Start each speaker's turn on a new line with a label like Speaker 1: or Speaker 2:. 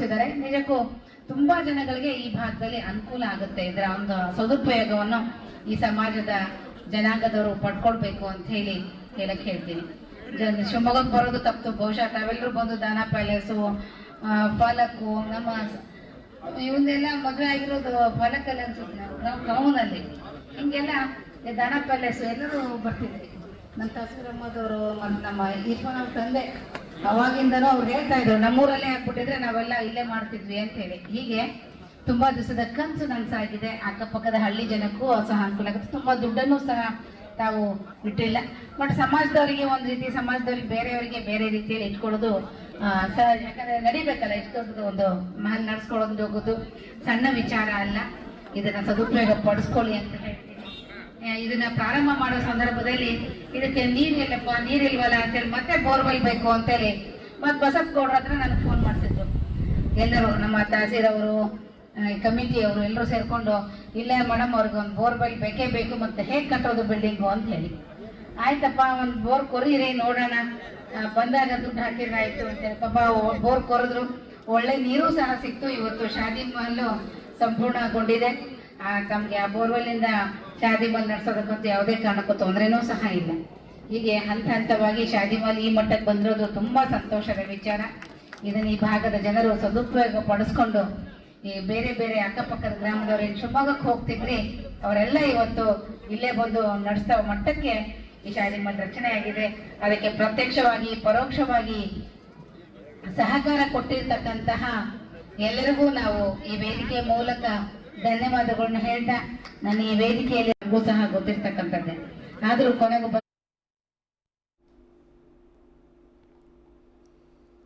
Speaker 1: ತೋರಿಸಿದ್ದಾರೆ. ನಿಜಕ್ಕೂ ತುಂಬಾ ಜನಗಳಿಗೆ ಈ ಭಾಗದಲ್ಲಿ ಅನುಕೂಲ ಆಗುತ್ತೆ ಇದರ ಒಂದು ಸದುಪಯೋಗವನ್ನು ಈ ಸಮಾಜದ ಜನಾಂಗದವರು ಪಡ್ಕೊಳ್ಬೇಕು ಅಂತ ಹೇಳಿ ಹೇಳಕ್ ಹೇಳ್ತೀನಿ. ಶಿವಮೊಗ್ಗಕ್ಕೆ ಬರೋದು ತಪ್ಪು. ಬಹುಶಃ ತಾವೆಲ್ಲರೂ ಬಂದು ದಾನ ಪ್ಯಾಲೇಸು ಫಲಕು ನಮ್ಮ ಇವನ್ನೆಲ್ಲ ಮದುವೆ ಆಗಿರೋದು ಫಲಕಲ್ಲಿ ಅನ್ಸುತ್ತೆ. ನಮ್ಮ ಕೌನಲ್ಲಿ ಹಿಂಗೆಲ್ಲ ದಾನ ಪ್ಯಾಲೇಸು ಎಲ್ಲರೂ ಬರ್ತಿದ್ವಿ ನಮ್ಮ ತಸೂರಮ್ಮದವರು ಮತ್ತು ನಮ್ಮ ಅವ್ರ ತಂದೆ. ಅವಾಗಿಂದನೂ ಅವ್ರು ಹೇಳ್ತಾ ಇದ್ರು ನಮ್ಮೂರಲ್ಲೇ ಹಾಕ್ಬಿಟ್ಟಿದ್ರೆ ನಾವೆಲ್ಲ ಇಲ್ಲೇ ಮಾಡ್ತಿದ್ವಿ ಅಂತ ಹೇಳಿ. ಹೀಗೆ ತುಂಬಾ ದಿವಸದ ಕನಸು ನನಸಾಗಿದೆ. ಅಕ್ಕಪಕ್ಕದ ಹಳ್ಳಿ ಜನಕ್ಕೂ ಸಹ ಅನುಕೂಲ ಆಗುತ್ತೆ. ತುಂಬಾ ದುಡ್ಡನ್ನು ಸಹ ತಾವು ಇಟ್ಟಿಲ್ಲ. ಬಟ್ ಸಮಾಜದವರಿಗೆ ಒಂದು ರೀತಿ ಸಮಾಜದವರಿಗೆ ಬೇರೆಯವರಿಗೆ ಬೇರೆ ರೀತಿಯಲ್ಲಿ ಇಟ್ಕೊಳ್ಳೋದು ಸಹ ಯಾಕಂದ್ರೆ ನಡಿಬೇಕಲ್ಲ ಎಷ್ಟು ದೊಡ್ಡದು ಒಂದು ಮಹಲ್ ನಡ್ಸ್ಕೊಳ್ಳೋದು ಹೋಗೋದು ಸಣ್ಣ ವಿಚಾರ ಅಲ್ಲ. ಇದನ್ನ ಸದುಪಯೋಗ ಪಡಿಸ್ಕೊಳ್ಳಿ ಅಂತ ಆ, ಇದನ್ನ ಪ್ರಾರಂಭ ಮಾಡೋ ಸಂದರ್ಭದಲ್ಲಿ ಇದಕ್ಕೆ ನೀರಿಲ್ಲಪ್ಪ ನೀರಿಲ್ವಲ್ಲ ಅಂತೇಳಿ ಮತ್ತೆ ಬೋರ್ವೆಲ್ ಬೇಕು ಅಂತೇಳಿ ಮತ್ತೆ ಬಸಪ್ ಗೌಡ್ರ ಹತ್ರ ನನಗೆ ಫೋನ್ ಮಾಡ್ತಿದ್ರು ಎಲ್ಲರೂ ನಮ್ಮ ತಹಸೀಲ್ ಅವರು ಕಮಿಟಿಯವರು ಎಲ್ಲರೂ ಸೇರ್ಕೊಂಡು, ಇಲ್ಲೇ ಮೇಡಮ್ ಅವ್ರಿಗೆ ಬೋರ್ವೆಲ್ ಬೇಕೇ ಬೇಕು ಮತ್ತೆ ಹೇಗೆ ಕಟ್ಟೋದು ಬಿಲ್ಡಿಂಗು ಅಂತ ಹೇಳಿ. ಆಯ್ತಪ್ಪ, ಒಂದು ಬೋರ್ ಕೊರೀರಿ, ನೋಡೋಣ. ಬಂದಾಗ ದುಡ್ಡು ಹಾಕಿದ್ರೆ ಆಯ್ತು ಅಂತೇಳಿ ಪಾಪ ಬೋರ್ ಕೊರೆದ್ರು. ಒಳ್ಳೆ ನೀರು ಸಹ ಸಿಕ್ತು. ಇವತ್ತು ಶಾದಿ ಮಹಲ್ಲು ಸಂಪೂರ್ಣಗೊಂಡಿದೆ. ಆ, ತಮ್ಗೆ ಆ ಬೋರ್ವೆಲ್ಲಿಂದ ಶಾದಿ ಮಾಲ್ ನಡೆಸೋದಕ್ಕಂತೂ ಯಾವುದೇ ಕಾರಣಕ್ಕೂ ತೊಂದರೆನೂ ಸಹ ಇಲ್ಲ. ಹೀಗೆ ಹಂತ ಹಂತವಾಗಿ ಶಾದಿ ಮಾಲ್ ಈ ಮಟ್ಟಕ್ಕೆ ಬಂದಿರೋದು ತುಂಬ ಸಂತೋಷದ ವಿಚಾರ. ಇದನ್ನು ಈ ಭಾಗದ ಜನರು ಸದುಪಯೋಗ ಪಡಿಸ್ಕೊಂಡು ಈ ಬೇರೆ ಬೇರೆ ಅಕ್ಕಪಕ್ಕದ ಗ್ರಾಮದವ್ರು ಏನು ಶಿವಮೊಗ್ಗಕ್ಕೆ ಹೋಗ್ತಿದ್ರಿ ಅವರೆಲ್ಲ ಇವತ್ತು ಇಲ್ಲೇ ಬಂದು ನಡೆಸ್ತಾ ಮಟ್ಟಕ್ಕೆ ಈ ಶಾದಿ ಮಾಲ್ ರಚನೆ ಆಗಿದೆ. ಅದಕ್ಕೆ ಪ್ರತ್ಯಕ್ಷವಾಗಿ ಪರೋಕ್ಷವಾಗಿ ಸಹಕಾರ ಕೊಟ್ಟಿರ್ತಕ್ಕಂತಹ ಎಲ್ಲರಿಗೂ ನಾವು ಈ ವೇದಿಕೆ ಮೂಲಕ ಧನ್ಯವಾದಗಳನ್ನ ಹೇಳ್ತಾ ನನ್ನ ಈ ವೇದಿಕೆಯಲ್ಲಿ ಸಹ ಗೊತ್ತಿರ್ತಕ್ಕಂಥದ್ದೇ. ಆದರೂ ಕೊನೆಗೂ